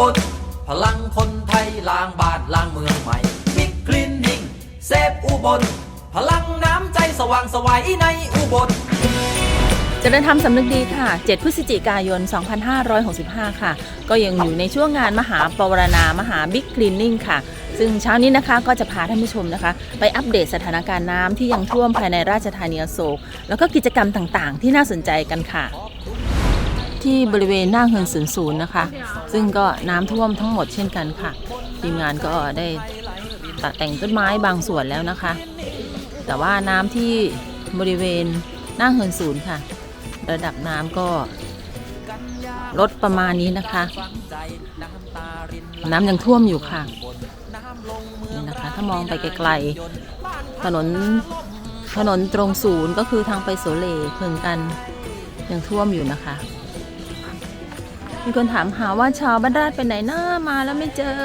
บลพลังคนไทยล้างบ้านล้างเมืองใหม่บิ๊กคลีนนิ่งเซฟอุบล พลังน้ำใจสว่างสวัยในอุบลจริญธรรมสำนึกดีค่ะ 7 พฤศจิกายน 2565 ค่ะ ก็ยังอยู่ในช่วงงานมหาปวารณามหาบิ๊กคลีนนิ่งค่ะ ซึ่งเช้านี้นะคะก็จะพาท่านผู้ชมนะคะ ไปอัปเดตสถานการณ์น้ำที่ยังท่วมภายในราชธานีอโศก แล้วก็กิจกรรมต่างๆ ที่น่าสนใจกันค่ะ ที่บริเวณหน้าเฮินศูนย์ศูนย์นะคะ ซึ่งก็น้ำท่วมทั้งหมดเช่นกันค่ะ ทีมงานก็ได้ตัดแต่งต้นไม้บางส่วนแล้วนะคะ แต่ว่าน้ำที่บริเวณหน้าเฮินศูนย์ค่ะ ระดับน้ำก็ลดประมาณนี้นะคะ น้ำยังท่วมอยู่ค่ะนี่นะคะ ถ้ามองไปไกลๆถนนถนนตรงศูนย์ก็คือทางไปโสเลเพึงกันยังท่วมอยู่นะคะ มีคนถามหาว่าชาวบ้านราชไปไหนหน้ามาแล้วไม่เจอ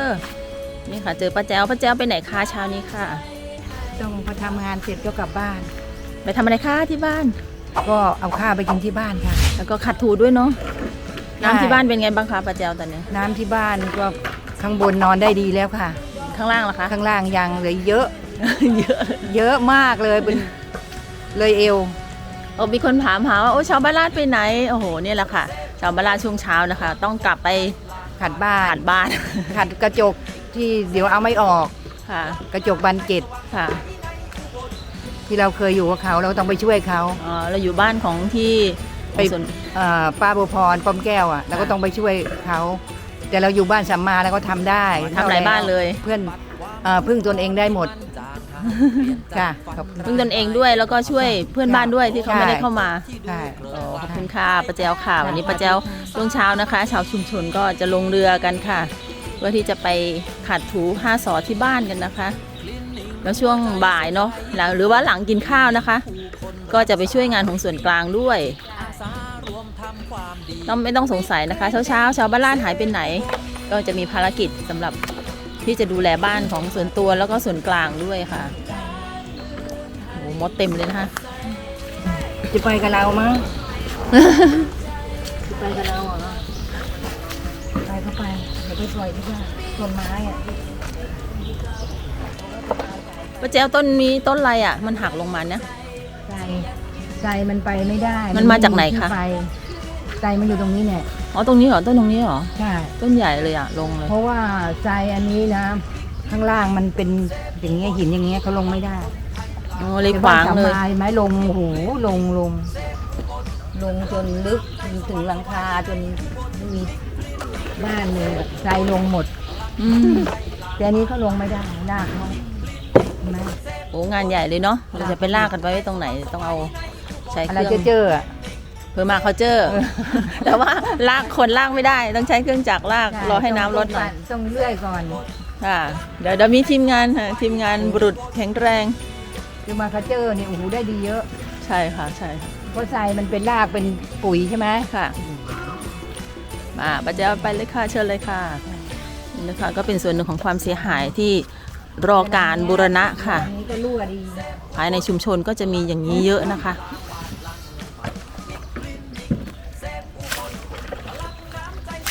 นี่ค่ะ เจอป้าแจ้วป้าแจ้วไปไหนคะเช้านี้ค่ะต้องพอทำงานเสร็จก็กลับบ้าน ไปทำอะไรคะที่บ้าน ก็เอาข้าวไปกินที่บ้านค่ะ แล้วก็ขัดถูด้วยเนาะน้ำใช่ที่บ้านเป็นไงบ้างคะป้าแจ้วตอนนี้ น้ำที่บ้านก็ข้างบนนอนได้ดีแล้วค่ะ ข้างล่างล่ะคะข้างล่างยังเหลือเยอะ เยอะ เยอะมากเลยเป็นเลยเอวโอ้มีคนถามหาว่าโอ้ชาวบ้านลาดไปไหน โอ้โห เนี่ยแหละค่ะ ชาวบ้านลาดช่วงเช้านะคะ ต้องกลับไปขัดบ้านขัดบ้านขัดกระจกที่เดี๋ยวเอาไม่ออก ค่ะกระจกบานเกล็ดค่ะที่เราเคยอยู่กับเขาเราต้องไปช่วยเขาอ๋อเราอยู่บ้านของที่ไปส่วน เอ่อป้าบัวพรป้อมแก้วอะเราก็ต้องไปช่วยเขา แต่เราอยู่บ้านสัมมาแล้วก็ทำได้ทำหลายบ้านเลย เพื่อนเอ่อพึ่งตนเองได้หมด ค่ะขอบคุณพึ่งตนเองด้วยแล้วก็ช่วยเพื่อนบ้านด้วยที่เขาใช่ไม่ได้เข้ามาใช่โอ้ขอบคุณค่ะป้าแจ้วค่ะ วันนี้ป้าแจ้วช่วงเช้านะคะ ชาวชุมชนก็จะลงเรือกันค่ะเพื่อที่จะไปขัดถูห้าสอที่บ้านกันนะคะ แล้วช่วงบ่ายเนาะหลังหรือว่าหลังกินข้าวนะคะ ก็จะไปช่วยงานของส่วนกลางด้วยต้องไม่ต้องสงสัยนะคะ เช้าเช้าๆชาวบ้านลาดหายไปไหน ก็จะมีภารกิจสำหรับ ที่จะดูแลบ้านของส่วนตัวแล้วก็ส่วนกลางด้วยค่ะโอ้โหมดเต็มเลยนะคะจะไปกับเรามั้งจะไปกับเราเหรอไปก็ไปเดี๋ยวไปปล่อยที่บ้านต้นไม้อะป้าแจ้วต้นนี้ต้นอะไรอะ มันหักลงมาเนี่ยใจใจมันไปไม่ได้ มันมาจากไหนคะที่ไปใจมันอยู่ตรงนี้เนี่ย อ๋อตรงนี้เหรอต้นตรงนี้เหรอใช่ต้นใหญ่เลยอะลงเลยเพราะว่าใจอันนี้นะ ข้างล่างมันเป็นอย่างเงี้ยหินอย่างเงี้ยเขาลงไม่ได้อ๋อเลยขวางเลยแต่บ้นสไม้ลงโอ้โหลงลง ลงจนลึกถึงหลังคาจนไม่มีบ้านเลยใจลงหมดอืมแต่อันนี้เขาลงไม่ได้ลากเขาเห็นไหมโอ้งานใหญ่เลยเนาะเราจะไปลากกันไว้ตรงไหนต้องเอาใช้เคอะไรรื่องเจอๆอะ เพื่อมาเขาเจอแต่ว่าลากคนลากไม่ได้ต้องใช้เครื่องจักรลากรอให้น้ำลดหน่อยต้องเลื่อยก่อนค่ะเดี๋ยวเดี๋ยวมีทีมงานค่ะทีมงานบุรุษแข็งแรงคือมาคาเจอร์เนี่ยโอ้โหได้ดีเยอะ ใช่ค่ะใช่ค่ะเพราะทรายมันเป็นรากเป็นปุ๋ยใช่ไหมค่ะมาป้าเจ้าไปเลยค่ะเชิญเลยค่ะนี่นะคะก็เป็นส่วนหนึ่งของความเสียหายที่รอการบูรณะค่ะอันนี้ก็รั่วดีภายในชุมชนก็จะมีอย่างนี้เยอะนะคะ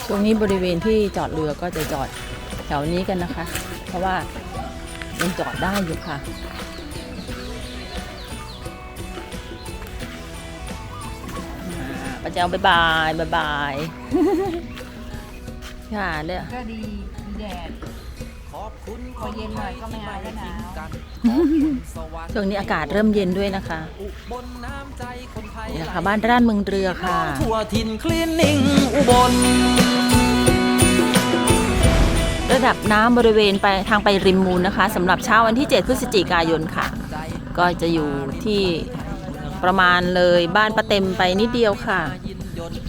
ช่วงนี้บริเวณที่จอดเรือก็จะจอดแถวนี้กันนะคะ เพราะว่ายังจอดได้อยู่ค่ะป้าเจ้าบายบายบายบาย ค่ะเด้อก็ดีดีแดด พอเย็นหน่อยก็ไม่เอาแล้วหนาวช่วงนี้อากาศเริ่มเย็นด้วยนะคะนี่นะคะบ้านร้านเมืองเรือค่ะทั่วถิ่นคลีนนิ่งอุบลระดับน้ำบริเวณไปทางไปริมมูลนะคะสำหรับเช้าวันที่ 7 พฤศจิกายนค่ะ ก็จะอยู่ที่ประมาณเลยบ้านประเต็มไปนิดเดียวค่ะ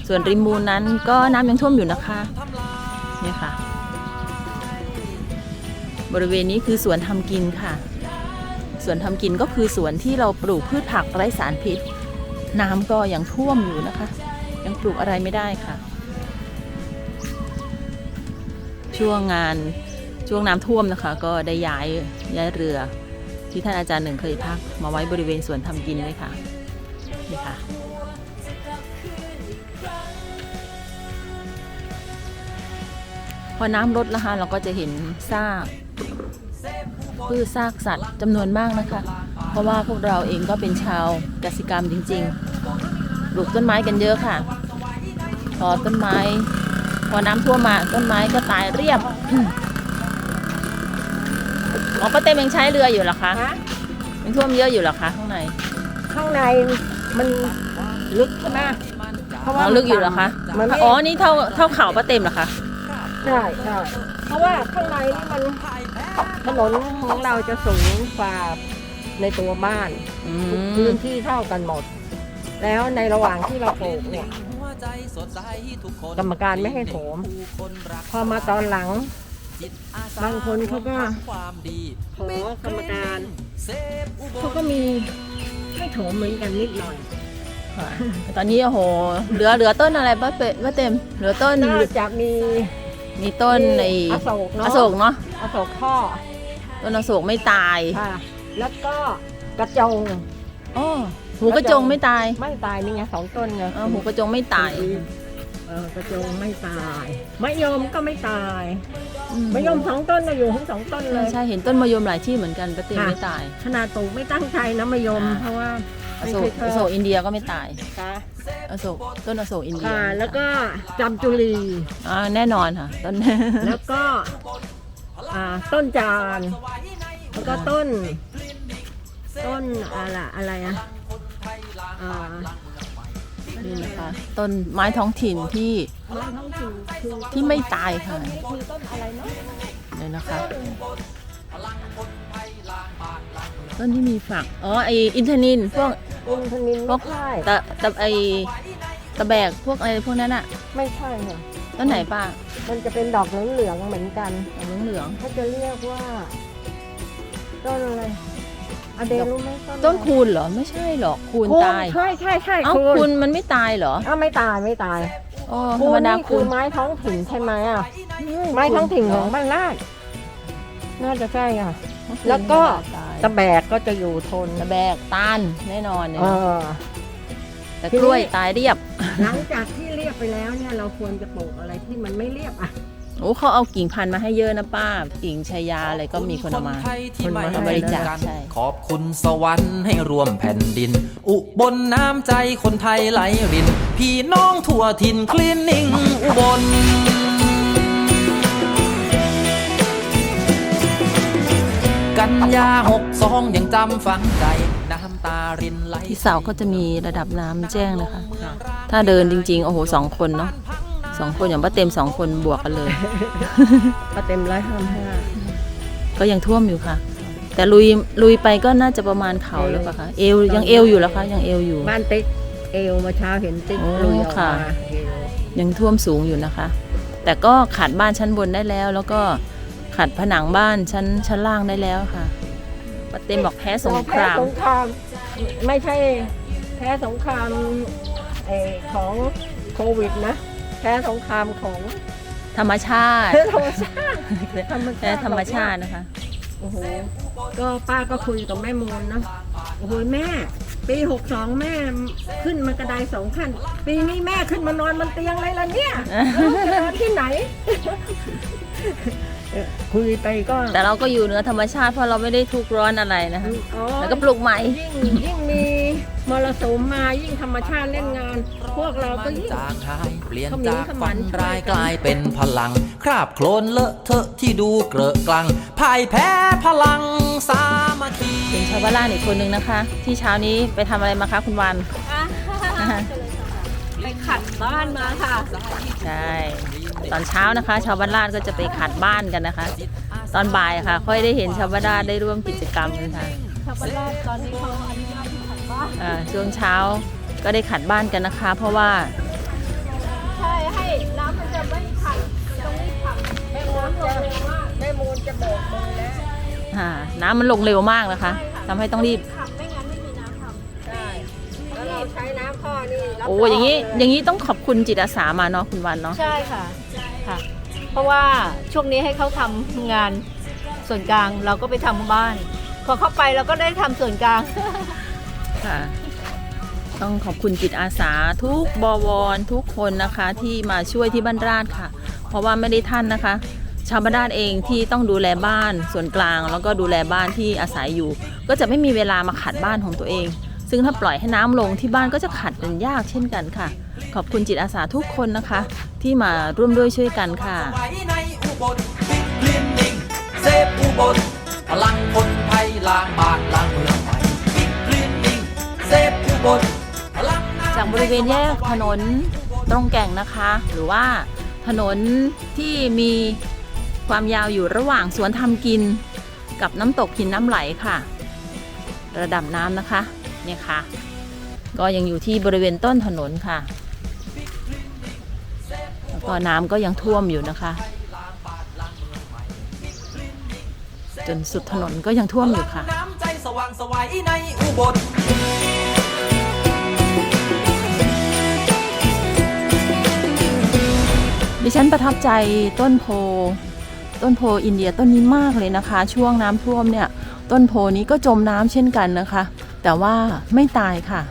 ส่วนริมมูลนั้นก็น้ำยังท่วมอยู่นะคะเนี่ยค่ะ บริเวณนี้คือสวนทำกินค่ะ สวนทำกินก็คือสวนที่เราปลูกพืชผักไร้สารพิษ น้ำก็ยังท่วมอยู่นะคะ ยังปลูกอะไรไม่ได้ค่ะ ช่วงงานช่วงน้ำท่วมนะคะ ก็ได้ย้ายย้ายเรือที่ท่านอาจารย์หนึ่งเคยพัก มาไว้บริเวณสวนทำกินเลยค่ะนี่ค่ะพอน้ำลดนะคะเราก็จะเห็นซาก พืชซากสัตว์จำนวนมากนะคะ เพราะว่าพวกเราเองก็เป็นชาวกสิกรรมจริง ๆ ปลูกต้นไม้กันเยอะค่ะพอต้นไม้ พอน้ำท่วมมาต้นไม้ก็ตายเรียบอ๋อป้าเต็มยังใช้เรืออยู่เหรอคะฮะยังท่วมเยอะอยู่เหรอคะข้างใน ข้างในมันลึกใช่ไหมเพราะอ๋ว่าอลึกอยู่เหรอคะมันไม่อ๋อนี่เท่าเท่าเข่าป้าเต็มเหรอคะใช่ใช่เพราะว่าข้างในนี่มัน ถนนของเราจะสูงกว่าในตัวบ้านอืพื้มนที่เท่ากันหมด แล้วในระหว่างที่เราปลูกเนี่ยกรรมการไม่ให้โถมพอมาตอนหลัง บางคนเขาก็ขอกรรมการเขาก็มีให้โถมเหมือนกันนิดหน่อยค่ะตอนนี้โอ้โห เหลือเหลือต้นอะไรป้าเปป้าเต็ม เหลือต้น น่าจะมี มีต้นในอโศกเนาะอโศกเนาะอโศกข้อต้นอโศกไม่ตายค่ะแล้วก็กระจงอ๋อหูกระจงไม่ตาย ไม่ตายนี่ไงสองต้นไงเออหูกระจงไม่ตายเออกระจงไม่ตายมะยมก็ไม่ตายอืมะยมสองต้นนะอยู่ทั้งสองต้นเลใช่ยใช่เห็นต้นมะยมหลายที่เหมือนกันป้าเต็มค่ะไม่ตายขนาดปลูกไม่ตั้งใจนะมะยมอ่าเพราะว่า อไม่โศเคกยอชโศอบกอินเดียก็ไม่ตายค่ะอโศกต้นอโศกอินเดียค่ะ แล้วก็จำจุลีอ่าแน่นอนค่ะต้นแล้วก็อ่าต้นจานแล้วก็ต้น ต้นอะไรอะไรอะอ่านี่นะคะ ต้นไม้ท้องถิ่นที่ไม้ท้องถิ่นคือที่ไม่ตายค่ะคือต้นอะไรเนาะเลยนะคะ ต้นที่มีฝัก อ๋อ ไออินทนินพวกอินทนินพวไม่กใช่ตะตะไอตะแบกพวกอะไรพวกนั้นอะไม่ใช่ค่ะต้นไหนป้ามันจะเป็นดอกเหลืองๆเหมือนกันเหลืองเหลืองเขาจะเรียกว่าต้นอะไรอเดรู้ไหมๆต้ต้นนคูณเหรอ ไม่ใช่หรอกคูณคูณตาย ใช่ใช่ใช่เอ้าคูคูณณมันไม่ตายเหรออ้าวไม่ตายไม่ตายอ๋อธคูรรมณดานี่คูคือณไม้ท้องถิ่นใช่ไหมอะไม้ท้องถิ่นของบ้านลาดน่าจะใช่อะ แล้วก็ตายตะแบกก็จะอยู่ทนตะแบกตานแน่นอนเนี่ยเออ แต่ทีนี้กล้วยตายเรียบหลังจากที่เรียบไปแล้วเนี่ยเราควรจะปลูกอะไรที่มันไม่เรียบอะโอ้เขาเอากิ่งพันธุ์มาให้เยอะนะป้า กิ่งชายาอะไรก็มีคนเอามาไทยที่ไม่คนมาบริจาคกันใช่ขอบคุณสวรรค์ให้รวมแผ่นดิน อุบลน้ำใจคนไทยไหลริน พี่น้องทั่วถิ่นคลีนนิ่งอุบล กันยาหกสองยังจำฝังใจ น้ำตารินไหลที่เสาก็จะมีระดับน้ำแจ้งนะคะ ถ้าเดินจริง ๆ โอ้โหสองคนเนาะสองคนอย่างป้าเต็มสองคนบวกกันเลยมาเต็มร้อยห้าห้า ก็ยังท่วมอยู่ค่ะ แต่ลุยลุยไปก็น่าจะประมาณเข่าแล้วปะคะเอวยังเอวอยู่แล้วคะยังเอวอยู่ บ้านติ๊กเอวเมาเช้าเห็นติ๊กโอ้ลุยออกค่ะ มาเอวยังท่วมสูงอยู่นะคะ แต่ก็ขัดบ้านชั้นบนได้แล้ว แล้วก็ ขัดผนังบ้านชั้นชั้นล่างได้แล้วค่ะป้าเต็มบอกแพ้สงคราม แพ้สงคราม ไม่ใช่แพ้สงครามเออของโควิดนะ แพ้สงครามของธรรมชาติธรรมชาติ แพ้ธรรมชาตินะคะ โอ้โห ก็ป้าก็คุยกับแม่มูลเนอะโอ้โหแม่ ปีหกสองแม่ขึ้นมากระไดสองขั้น ปีนี้แม่ขึ้นมานอนบนเตียงเลยล่ะเนี่ยแล้วจะนอนที่ไหนเออ คุยไปก็แต่เราก็อยู่เหนือธรรมชาติเพราะเราไม่ได้ทุกข์ร้อนอะไรนะคะอ๋อแล้วก็ปลูกใหม่ยิ่งยิ่งมีมรสุมมายิ่งธรรมชาติเล่นงาน พวกเราก็ยิ่งจางหายเปลี่ยนขมิ้นจากขมันฝันร้ายกลายเป็นพลัง คราบโคลนเลอะเทอะที่ดูเกลอะกลังพ่ายแพ้พลังสามัคคีเป็นชาวบ้านล่านอีกคนนึงนะคะ ที่เช้านี้ไปทำอะไรมาคะคุณวันไปขัดบ้านมาค่ะใช่ ตอนเช้านะคะ ชาวบ้านลาดก็จะไปขัดบ้านกันนะคะ ตอนบ่ายค่ะ ค่อยได้เห็นชาวบ้านลาดได้ร่วมกิจกรรมกันค่ะชาวบ้านแรกตอนนี้เขาอนุญาตให้ขัดบ้านอ่าช่วงเช้าก็ได้ขัดบ้านกันนะคะ เพราะว่าใช่ให้น้ำมันจะไม่ขัดตรงนี้ขัดแม่มูลจะแม่มูลจะโบกมือแล้วอ่าน้ำมันลงเร็วมากนะคะทำให้ต้องรีบ ขับไม่งั้นไม่มีน้ำทำใช่แล้วเราใช้น้ำพ่อนี่รับโอ้อย่างนี้อย่างนี้ต้องขอบคุณจิตอาสามาเนาะคุณวันเนาะ ใช่ค่ะ ค่ะ เพราะว่าช่วงนี้ให้เขาทำงานส่วนกลางเราก็ไปทำบ้าน พอเข้าไปเราก็ได้ทำส่วนกลางค่ะ ต้องขอบคุณจิตอาสาทุกบวรทุกคนนะคะที่มาช่วยที่บ้านราชค่ะ เพราะว่าไม่ได้ท่านนะคะ ชาวบ้านเองที่ต้องดูแลบ้านส่วนกลาง แล้วก็ดูแลบ้านที่อาศัยอยู่ ก็จะไม่มีเวลามาขัดบ้านของตัวเอง ซึ่งถ้าปล่อยให้น้ำลงที่บ้านก็จะขัดเป็นยากเช่นกันค่ะ ขอบคุณจิตอาสาทุกคนนะคะ ที่มาร่วมด้วยช่วยกันค่ะพลังคนไทยล้างบานล้างเมืองใหม่บิ๊กคลินนิ่งเซฟอุบลพลังน้ำจากบริเวณแยกถนนตรงแก่งนะคะ หรือว่าถนนที่มีความยาวอยู่ระหว่างสวนทำกิน กับน้ำตกหินน้ำไหลค่ะ ระดับน้ำนะคะ เนี่ยค่ะ ก็ยังอยู่ที่บริเวณต้นถนนค่ะ แล้วก็น้ำก็ยังท่วมอยู่นะคะ จนสุดถนนก็ยังท่วมอยู่ค่ะ น้ำใจสว่างไสวัยในอุบลดิฉันประทับใจต้นโพ ต้นโพอินเดียต้นนี้มากเลยนะคะ ช่วงน้ำท่วมเนี่ย ต้นโพนี้ก็จมน้ำเช่นกันนะคะ แต่ว่าไม่ตายค่ะ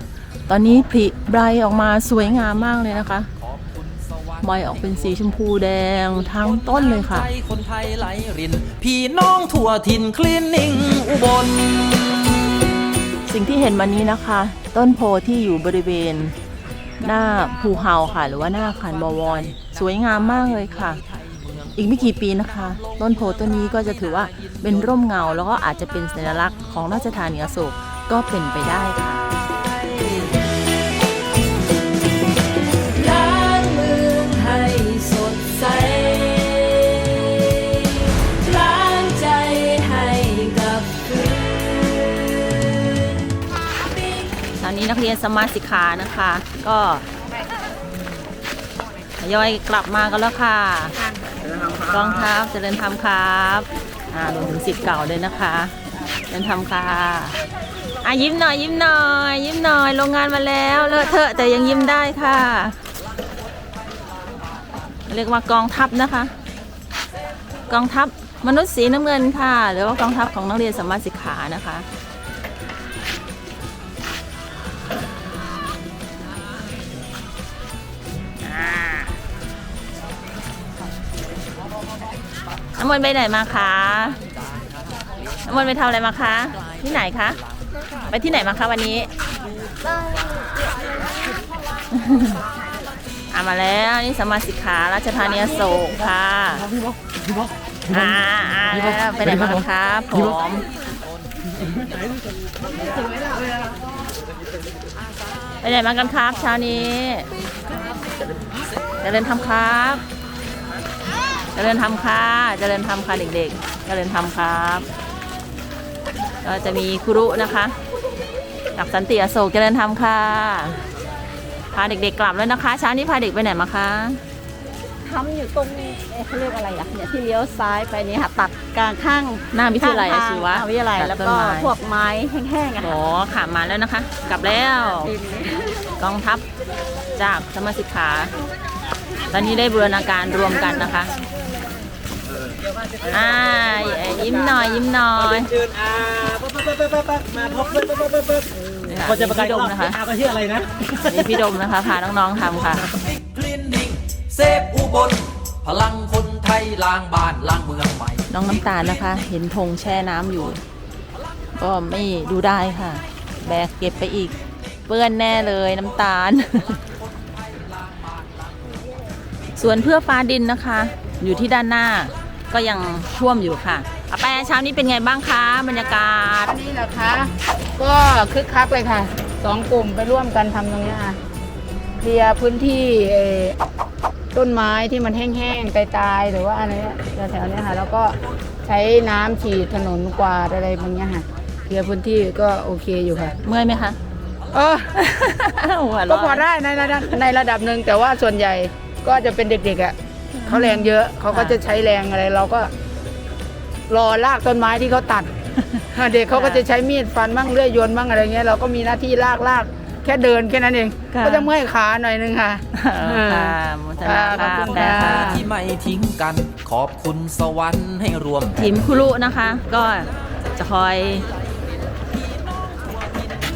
ตอนนี้ผลิใบออกมาสวยงามมากเลยนะคะใบออกเป็นสีชมพูแดงทั้งต้นเลยค่ะใจคนไทยไหลรินพี่น้องทั่วถิ่นคลินนิ่งอุบล สิ่งที่เห็นมานี้นะคะ ต้นโพที่อยู่บริเวณหน้าภูเฮาค่ะ หรือว่าหน้าคานบวร สวยงามมากเลยค่ะ อีกไม่กี่ปีนะคะ ต้นโพต้นนี้ก็จะถือว่าเป็นร่มเงา แล้วก็อาจจะเป็นสัญลักษณ์ของราชธานีอโศก ก็เป็นไปได้ค่ะล้างเมืองให้สดใส ล้างใจให้กลับคืนตอนนี้นักเรียนสมาสิกขานะคะ ก็ทยอยกลับมากันแล้วค่ะกองทัพเจริญธรรมครับ อ่ารวมถึงสิทธิ์เก่าเลยนะคะ เจริญธรรมค่ะ อะยิ้มหน่อยยิ้มหน่อย ยิ้มหน่อยโรงงานมาแล้วเลอะเทอะแต่ยังยิ้มได้ค่ะ เรียกว่ากองทัพนะคะ กองทัพมนุษย์สีน้ำเงินค่ะ หรือว่ากองทัพของนักเรียนสมมาสิกขานะคะน้ำมนต์ไปไหนมาคะน้ำมนต์ไปทำอะไรมาคะ ที่ไหนคะ ไปที่ไหนมาคะวันนี้อามาแล้วนี่สมมาสิกขาราชธานีอโศกค่ะอ่าอ่าแล้วไปไหนมาคะผมไปไหนมากันครับเช้านี้เจริญทำครับเจริญธรรมค่ะเจริญธรรมค่ะเด็กๆเจริญธรรมครับ ก็จะมีครุนะคะจากสันติอโศกเจริญธรรมค่ะ พาเด็กๆกลับแล้วนะคะเช้านี้พาเด็กไปไหนมาคะทำอยู่ตรงเอ๊ะเขาเรียกอะไรอะเนี่ยที่เลี้ยวซ้ายไปเนี่ยค่ะตัดกลางข้างหน้าวิทยาลัยอาชีวะข้างทางมหาวิทยาลัยตัดแล้วต้นก็ไม้พวกไม้แห้งๆอะโอ้ขามาแล้วนะคะ กลับแล้วกองทัพจากสมาสิกขา ตอนนี้ได้บูรณาการรวมกันนะคะอ่า ยิ้มหน่อยยิ้มหน่อยเชิญอาปั๊บปั๊บปั๊บปั๊บปั๊บมาพบปั๊บปั๊บปั๊บปั๊บคนจะประกาศดมนะคะอาก็ชื่ออะไรนะนี่พี่ดมนะคะพาน้องๆทำค่ะคลินนิ่งเซฟอุบลพลังคนไทยล้างบ้านล้างเมืองใหม่น้องน้ำตาลนะคะ เห็นธงแช่น้ำอยู่ ก็ไม่ดูได้ค่ะ แบกเก็บไปอีก เปื้อนแน่เลยน้ำตาล ส่วนเพื่อฟ้าดินนะคะ อยู่ที่ด้านหน้า ก็ยังท่วมอยู่ค่ะอาแปเช้านี้เป็นไงบ้างคะบรรยากาศ นี่เหรอคะ ก็คึกคักเลยค่ะ สองกลุ่มไปร่วมกันทำตรงเนี้ยค่ะเคลียร์พื้นที่เอ่อต้นไม้ที่มันแห้งๆ ตายๆ หรือว่าอะไรเนี่ยแถวๆเนี้ยค่ะ แล้วก็ใช้น้ำฉีดถนนกวาดอะไรบางอย่างค่ะ เคลียร์พื้นที่ก็โอเคอยู่ค่ะ เมื่อยไหมคะ เออ หัวก็เราะพอได้ในระดับในระดับหนึ่งแต่ว่าส่วนใหญ่ก็จะเป็นเด็กๆอะ เขาแรงเยอะเขาก็จะใช้แรงอะไร เราก็ รอลากต้นไม้ที่เขาตัดเด็กเขาก็จะใช้มีดฟันบ้างเลื่อยยนต์บ้างอะไรเงี้ยเราก็มีหน้าที่ลากลากแค่เดินแค่นั้นเองค่ะก็จะเมื่อยขาหน่อยนึงค่ะค่ะมุทนาขอบคุณค่ะค่ะที่ไม่ทิ้งกัน ขอบคุณสวรรค์ให้รวม ทีมคุรุนะคะ ก็จะคอย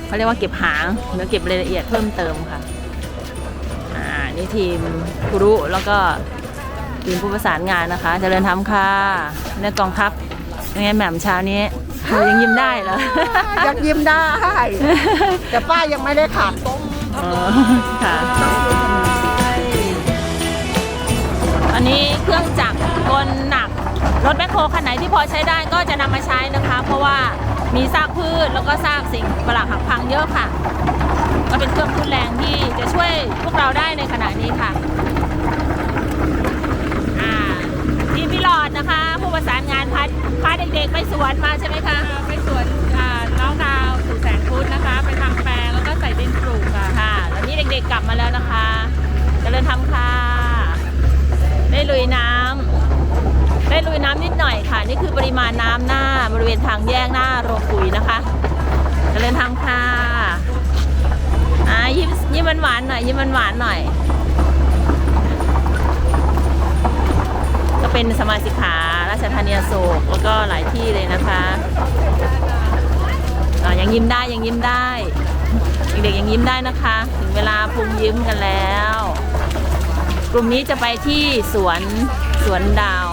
เขาเรียกว่าเก็บหางหรือเก็บรายละเอียดเพิ่มเติมค่ะ อ่า นี่ทีมคุรุแล้วก็ ทีมผู้ประสานงานนะคะเจริญธรรมค่ะในกองทัพยังไงแหม่มเช้านี้เธอยังยิ้มได้เหรอ ยังยิ้มได้ แต่ป้ายังไม่ได้ขาดอ๋อค่ะ อันนี้เครื่องจักรกลหนัก รถแมคโครคันไหนที่พอใช้ได้ก็จะนำมาใช้นะคะ เพราะว่ามีซากพืชแล้วก็ซากสิ่งปรักหักพังเยอะค่ะ ก็เป็นเครื่องทุนแรงที่จะช่วยพวกเราได้ในขณะนี้ค่ะอ่าทีม พี่หลอดนะคะ ผู้ประสานงานพาพาเด็กๆไปสวนมาใช่ไหมคะไปสวนอ่าน้องดาวสู่แสงพุทธนะคะ ไปทำแปลงแล้วก็ใส่ดินปลูกค่ะค่ะแล้วนี่เด็กๆกลับมาแล้วนะคะเจริญธรรมค่ะ ได้ลุยน้ำได้ลุยน้ำนิดหน่อยค่ะ นี่คือปริมาณน้ำหน้าบริเวณทางแยกหน้าโรงปุ๋ยนะคะเจริญธรรมค่ะอ่ายิ้มยิ้มหวานๆหน่อยยิ้มหวานๆหน่อย ก็เป็นสมาชิกขาราชธานีโศกแล้วก็หลายที่เลยนะคะยังยิ้มได้ยังยิ้มได้เด็กๆยังยิ้มได้นะคะ ถึงเวลาพุงยิ้มกันแล้ว กลุ่มนี้จะไปที่สวนสวนดาว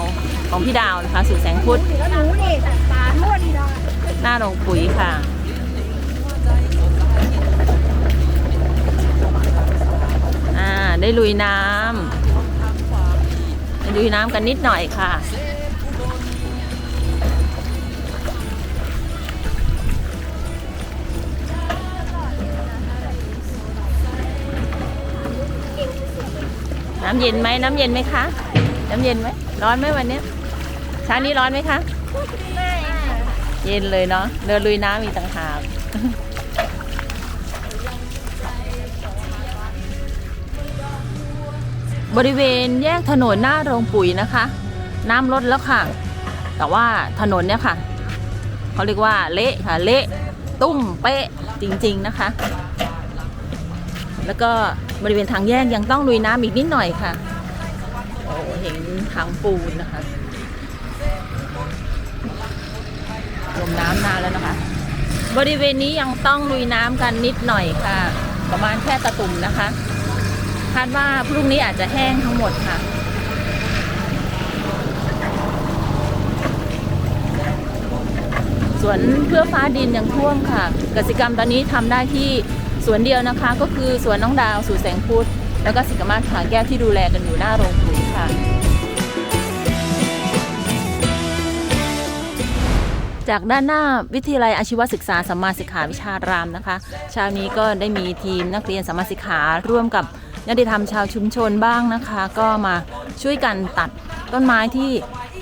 ของพี่ดาวนะคะสู่แสงพุทธหน้าโรงปุ๋ยค่ะได้ลุยน้ำ ลุยน้ำกันนิดหน่อยค่ะ น้ำเย็นไหมน้ำเย็นไหมคะ น้ำเย็นไหมร้อนไหมวันเนี้ยเช้านี้ร้อนไหมคะ ไม่ เย็นเลยเนาะเดินลุยน้ำอีกต่างหาก บริเวณแยกถนนหน้าโรงปุ๋ยนะคะ น้ำลดแล้วค่ะ แต่ว่าถนนเนี่ยค่ะเขาเรียกว่าเละค่ะเละตุ้มเป๊ะจริง ๆนะคะ แล้วก็บริเวณทางแยกยังต้องลุยน้ำอีกนิดหน่อยค่ะโอ้เห็นทางปูนนะคะลมน้ำนานแล้วนะคะ บริเวณนี้ยังต้องลุยน้ำกันนิดหน่อยค่ะ ประมาณแค่ตะตุ่มนะคะ คาดว่าพรุ่งนี้อาจจะแห้งทั้งหมดค่ะ สวนเพื่อฟ้าดินยังท่วมค่ะกสิกรรมตอนนี้ทำได้ที่สวนเดียวนะคะ ก็คือสวนน้องดาวสู่แสงพุทธแล้วก็สิกรมาศผาแก้วที่ดูแลกันอยู่หน้าโรงปุ๋ยค่ะจากด้านหน้าวิทยาลัยอาชีวศึกษาสัมมาสิกขาวิชารามนะคะ เช้านี้ก็ได้มีทีมนักเรียนสัมมาสิกขาร่วมกับ ญาติธรรมชาวชุมชนบ้างนะคะ ก็มาช่วยกันตัดต้นไม้ที่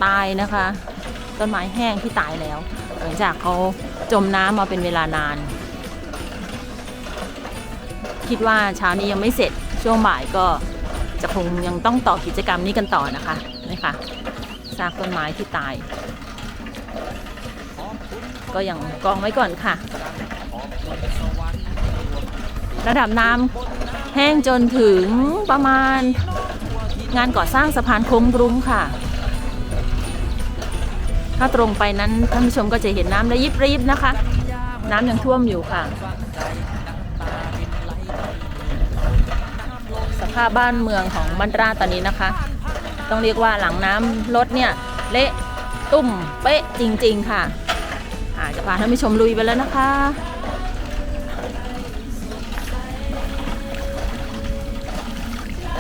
ตายนะคะ ต้นไม้แห้งที่ตายแล้ว หลังจากเขาจมน้ำมาเป็นเวลานาน คิดว่าเช้านี้ยังไม่เสร็จช่วงบ่ายก็จะคงยังต้องต่อกิจกรรมนี้กันต่อนะคะนี่ค่ะซากต้นไม้ที่ตาย ก็ยังกองไว้ก่อนค่ะ ระดับน้ำแห้งจนถึงประมาณงานก่อสร้างสะพานโค้งรุ้งค่ะ ถ้าตรงไปนั้นท่านผู้ชมก็จะเห็นน้ำระยิบระยิบนะคะ น้ำยังท่วมอยู่ค่ะ สภาพบ้านเมืองของบ้านราตอนนี้นะคะ ต้องเรียกว่าหลังน้ำลดเนี่ย เละตุ้มเป๊ะจริง ๆ ค่ะอาจะพาท่านผู้ชมลุยไปแล้วนะคะ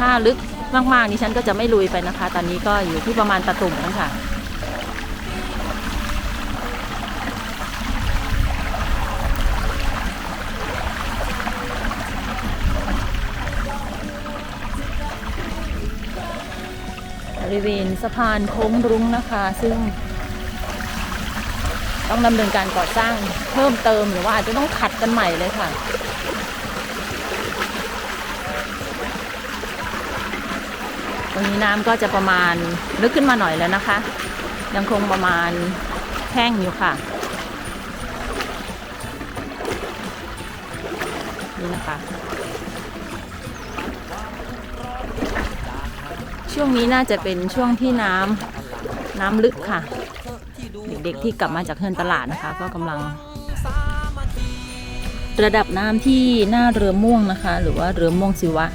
ถ้าลึกมากๆนี่ฉันก็จะไม่ลุยไปนะคะ ตอนนี้ก็อยู่ที่ประมาณตะตุ่มแล้วค่ะบริเวณสะพานโค้งรุ้งนะคะ ซึ่ง ต้องดำเนินการก่อสร้างเพิ่มเติมหรือว่าอาจจะต้องขัดกันใหม่เลยค่ะ ตรงนี้น้ำก็จะประมาณลึกขึ้นมาหน่อยแล้วนะคะ ยังคงประมาณแห้งอยู่ค่ะ นี่นะคะ ช่วงนี้น่าจะเป็นช่วงที่น้ำน้ำลึกค่ะ เด็กๆที่กลับมาจากเฮินตลาดนะคะ ก็กำลัง ระดับน้ำที่หน้าเรือม่วงนะคะ หรือว่าเรือม่วงศิวะ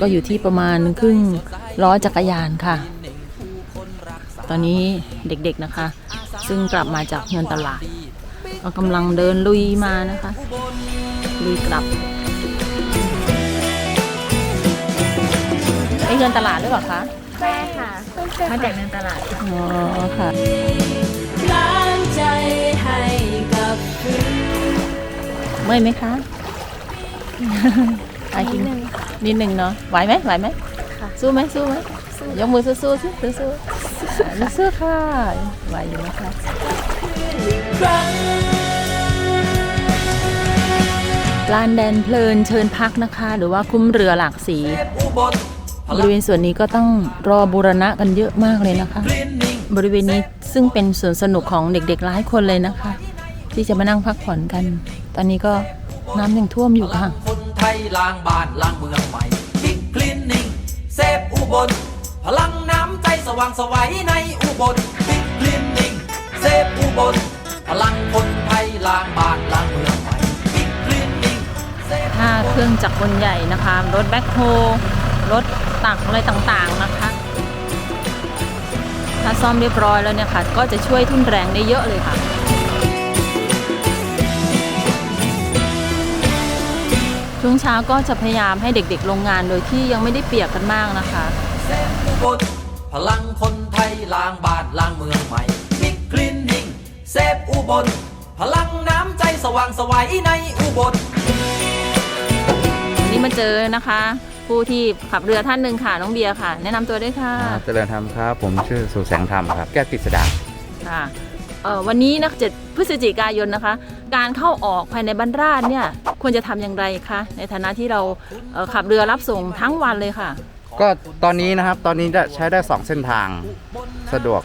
ก็อยู่ที่ประมาณครึ่งล้อจักรยานค่ะ ตอนนี้เด็กๆนะคะ ซึ่งกลับมาจากเงินตลาดก็กำลังเดินลุยมานะคะลุยกลับไอเงินตลาดหรือเปล่าคะแม่ค่ะมาจากเมืองตลาดอ๋อค่ะล้างใจให้กับพื้นเมื่อยไหมคะ อากินนิดหนึ่งเนาะไหวไหมไหวไหมสู้ไหมสู้ไหมยกมือสู้ๆสิสู้ๆสู้ๆสู้ๆค่ะไหวอยู่นะคะครั้งลานแดนเพลินเชิญพักนะคะ หรือว่าคุ้มเรือหลากสีเซฟอุบลพบลังริเวณส่วนนี้ก็ต้องรอบูรณะกันเยอะมากเลยนะคะคลีนนิ่งบริเวณนี้ซึ่งเป็นสวนสนุกของเด็กๆหลายคนเลยนะคะ ที่จะมานั่งพักผ่อนกัน ตอนนี้ก็น้ำยังท่วมอยู่ค่ะคนไทย ล้างบ้านล้างเมืองใหม่บิ๊กคลีนนิ่งเซฟอุบล พลังน้ำใจสว่างสวัยในอุบลบิ๊กคลีนนิ่งเซฟอุบล พลังคนไทยล้างบ้านล้างเมืองใหม่บิ๊กคลีนนิ่งเซฟถ้าเครื่องจักรกลใหญ่นะคะ รถแบ็คโฮรถตักอะไรต่างๆนะคะ ถ้าซ่อมเรียบร้อยแล้วเนี่ยค่ะ ก็จะช่วยทุ่นแรงได้เยอะเลยค่ะ ช่วงเช้าก็จะพยายามให้เด็กๆลงงานโดยที่ยังไม่ได้เปียกกันมากนะคะเซฟอุบลพลังคนไทยล้างบ้านล้างเมืองใหม่บิ๊กคลีนนิ่งเซฟอุบล พลังน้ำใจสว่างไสวัยในอุบลวันนี้มาเจอนะคะ ผู้ที่ขับเรือท่านหนึ่งค่ะ น้องเบียร์ค่ะ แนะนำตัวด้วยค่ะครับเจริญธรรมครับ ผมชื่อสุแสงธรรมครับ แก้วกฤษดาค่ะเอ่อวันนี้นะเจ็ด พฤศจิกายนนะคะ การเข้าออกภายในบรรราชเนี่ยควรจะทำอย่างไรคะ ในฐานะที่เราเอ่อขับเรือรับส่งทั้งวันเลยค่ะ ก็ตอนนี้นะครับตอนนี้จะใช้ได้ 2 เส้นทางสะดวก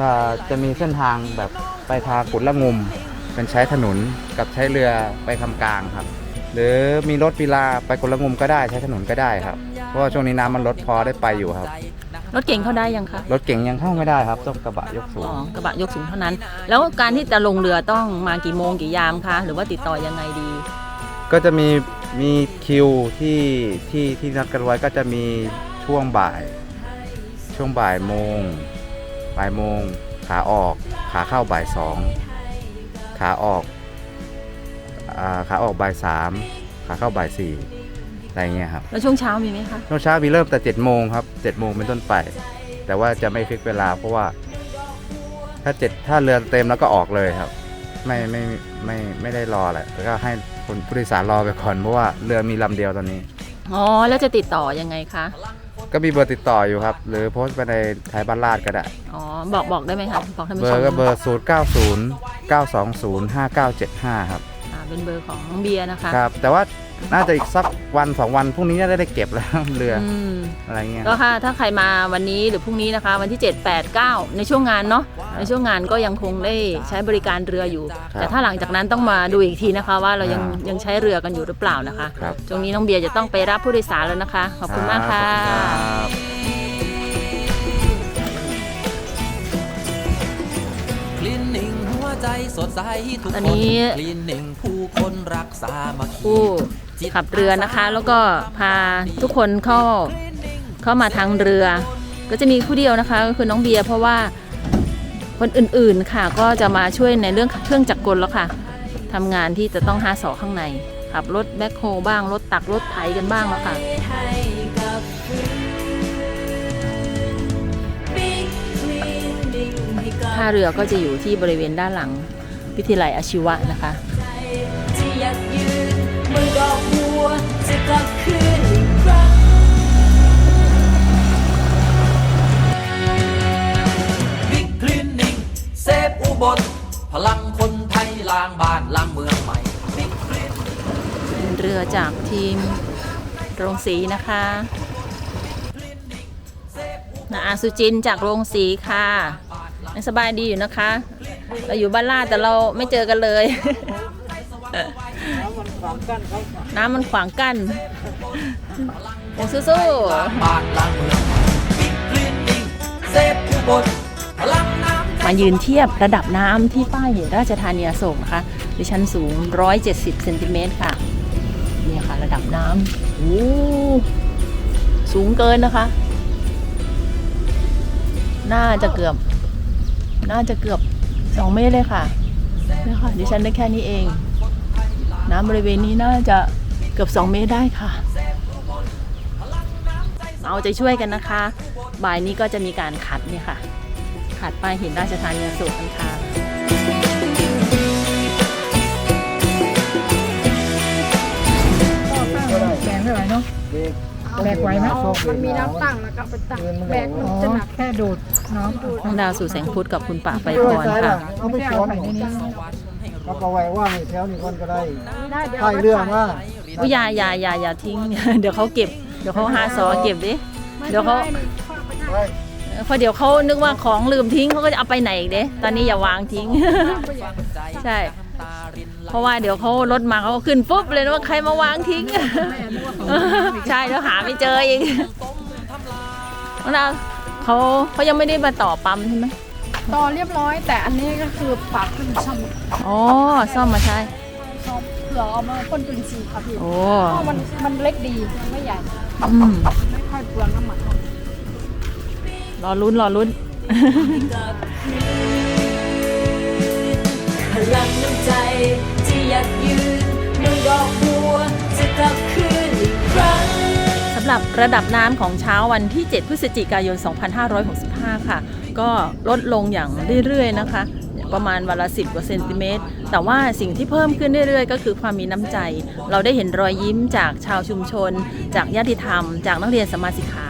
ก็จะมีเส้นทางแบบไปทางกุดละงุม เป็นใช้ถนนกับใช้เรือไปคำกลางครับ หรือมีรถปีลาไปกุดละงุมก็ได้ใช้ถนนก็ได้ครับ เพราะว่าช่วงนี้น้ำมันลดพอได้ไปอยู่ครับ รถเก่งเข้าได้ยังคะรถเก่งยังเข้าไม่ได้ครับต้องกระบะยกสูอ๋งอกระบะยกสูงเท่านั้น แล้วการที่จะลงเรือต้องมากี่โมงกี่ยามคะหรือว่าติดต่อยังไงดี ก็จะมีมีคิวที่ที่ที่นัดกันไว้ก็จะมีช่วงบ่าย ช่วงบ่ายโมงบ่ายโมงขาออกขาเข้าบ่ายสองขาออกอ่าขาออกบ่ายสามขาเข้าบ่ายสี่ อะไรเงี้ยครับแล้วช่วงเช้ามีไหมคะช่วงเช้ามีเริ่มแต่เจ็ดโมงครับเจ็ดโมงเป็นต้นไป แต่ว่าจะไม่ฟิกเวลาเพราะว่าถ้าเจ็ดถ้าเรือเต็มแล้วก็ออกเลยครับ ไม่ไม่ไม่ไม่ได้รอแหละแล้วก็ให้คนผู้โดยสารรอไปก่อนเพราะว่าเรือมีลำเดียวตอนนี้ อ๋อแล้วจะติดต่อยังไงคะก็มีเบอร์ติดต่ออยู่ครับ หรือโพสต์ไปในไทยบ้านลาดก็ได้ อ๋อบอกบอกได้ไหมคะบอกท่านเบผู้อชมร์ก็เบอร์0 9 0 9 2 0 5 9 7 5ครับ อ่าเป็นเบอร์ของน้องเบียร์นะคะ ครับ แต่ว่า น่าจะอีกสักวันสองวันพรุ่งนี้น่าจะได้เก็บแล้วเรืออืมอะไรเงี้ย ก็ค่ะถ้าใครมาวันนี้หรือพรุ่งนี้นะคะ วันที่ 7 8 9 ในช่วงงานเนาะในช่วงงานก็ยังคงได้ใช้บริการเรืออยู่แต่ถ้าหลังจากนั้นต้องมาดูอีกทีนะคะ ว่าเรายังยังใช้เรือกันอยู่หรือเปล่านะคะครับช่วงนี้น้องเบียร์จะต้องไปรับผู้โดยสารแล้วนะคะ ขอบคุณมากค่ะ รับขอบณครับคลีนนิ่งหัวใจสดใสทุกตอนคนี้ คลีนนิ่งผู้คนรักษามาคี ผู้ ขับเรือนะคะ แล้วก็พาทุกคนเข้าเข้ามาทางเรือ ก็จะมีผู้เดียวนะคะก็คือน้องเบียร์เพราะว่าคนอื่นๆค่ะ ก็จะมาช่วยในเรื่องเครื่องจักรกลแล้วค่ะทำงานที่จะต้องหาสอข้างในขับรถแบ็คโฮบ้างรถตักรถไถกันบ้างแล้วค่ะให้กับพื้น Big cleaning ให้กับท่าเรือก็จะอยู่ที่บริเวณด้านหลังวิทยาลัยอาชีวะนะคะ ดอกบัวจะกลับคืนอีกครั้งบิ๊กคลีนนิ่งเซฟอุบลพลังคนไทยล้างบ้านล้างเมืองใหม่บิ๊กคลีนเป็นเรือจากทีมโรงสีนะคะนาอาสุจินจากโรงสีค่ะสบายดีอยู่นะคะ เราอยู่บ้านลาดแต่เราไม่เจอกันเลย น้ำมันขวางกั้นยังสู้ล้างบ้านล้างเองใหม่บิ๊กคลีนนิ่งเซฟอุบลพลังน้ำใจๆมายืนเทียบระดับน้ำที่ป้ายราชธานีอโศกนะคะ ดิฉันสูง 170เซนติเมตรค่ะ นี่ค่ะระดับน้ำโอ้สูงเกินนะคะ น่าจะเกือบ น่าจะเกือบสองเมตรเลยค่ะเนี่ยค่ะดิฉันได้แค่นี้เอง น้ำบริเวณนี้น่าจะเกือบ 2 เมตรได้ค่ะ เอาใจช่วยกันนะคะ บ่ายนี้ก็จะมีการขัดเนี่ยค่ะ ขัดป้ายหินราชธานีอโศกกันค่ะแรงเท่าไหร่เนาะแบกไหวไหมมันมีน้ำตั้งแล้วก็ไปตั้งแบกมันจะหนักแค่ดูดน้องน้องดาวสู่แสงพุทธกับคุณป่าไปพรค่ะเอาไปช้อนในนี้ ก็เอาไว้ว่างแถวนี้คนก็ได้ได้เดี๋ยวใช่เรื่องว่าอุ้ยอยาอยาอยาอย่าทิ้ง เดี๋ยวเขาเก็บ เดี๋ยวเขาหาซอเก็บดิ เดี๋ยวเขา เพราะเดี๋ยวเขานึกว่าของลืมทิ้งเขาก็จะเอาไปไหนอีกเด้ตอนนี้อย่าวางทิ้ง ใช่ เพราะว่าเดี๋ยวเขารถมาเขาก็ขึ้นปุ๊บเลยนะว่าใครมาวางทิ้ง ใช่แล้วหาไม่เจออีกน้องดาวเขาเขายังไม่ได้มาต่อปั๊มใช่ไหม ต่อเรียบร้อย แต่อันนี้ก็คือปากขึ้นช่ำอ๋อซ่อมมาใช่ซ่อมเผื่อเอามาพ่นจุลินทรีย์ค่ะพี่โอ้ เพราะมันมันเล็กดีไม่ใหญ่อืมไม่ค่อยเปลืองน้ำมันรอลุ้นรอลุ้น พลังน้ำใจที่ยัดยืนเมืองดอกบัวจะกลับคืนอีกครั้ง สำหรับระดับน้ำของเช้าวันที่ 7 พฤศจิกายน 2565 ค่ะ ก็ลดลงอย่างเรื่อยๆนะคะ ประมาณวันละ 10กว่าเซนติเมตร แต่ว่าสิ่งที่เพิ่มขึ้นเรื่อยๆ ก็คือความมีน้ำใจ เราได้เห็นรอยยิ้มจากชาวชุมชน จากญาติธรรม จากนักเรียนสมมาสิกขา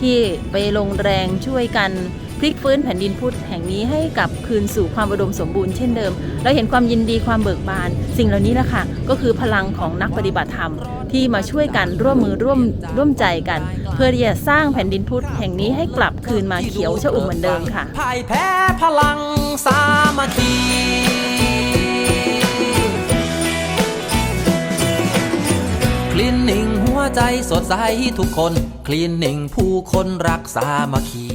ที่ไปลงแรงช่วยกัน พลิกฟื้นแผ่นดินพุทธแห่งนี้ให้กลับคืนสู่ความอุดมสมบูรณ์เช่นเดิม เราเห็นความยินดีความเบิกบาน สิ่งเหล่านี้แหละค่ะก็คือพลังของนักปฏิบัติธรรม ที่มาช่วยกันร่วมมือร่วมร่วมใจกัน เพื่อที่จะสร้างแผ่นดินพุทธแห่งนี้ให้กลับคืนมาเขียวชอุ่มเหมือนเดิมค่ะพ่ายแพ้พลังสามัคคีคลีนนิ่งหัวใจสดใสทุกคน คลีนนิ่งผู้คนรักสามัคคี